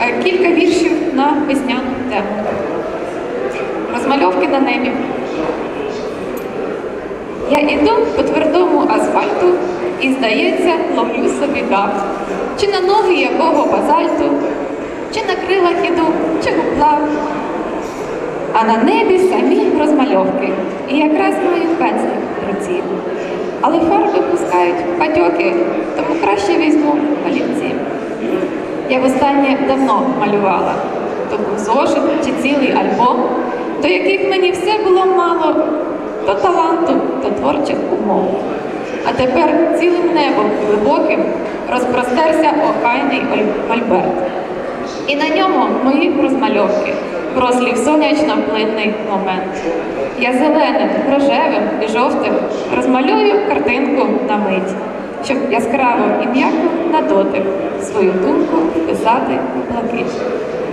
Е, Кілька віршів на весняну тему. Розмальовки на небі. Я іду по твердому асфальту і, здається, ловлю собі гав. Чи на ноги якого базальту, чи на крилах іду, чи гуплав. А на небі самі розмальовки. І якраз маю пензлик в руці. Але фарби пускають патьоки, Я востаннє давно малювала. То був зошит чи цілий альбом, до яких мені все було мало, то таланту, то творчих умов. А тепер цілим небом глибоким розпростерся охайний мольберт. І на ньому мої розмальовки, прослів сонячно-плинний момент. Я зеленим, рожевим і жовтим розмалюю картинку на мить, щоб яскраво і м'яко на дотик свою думку pesada e com.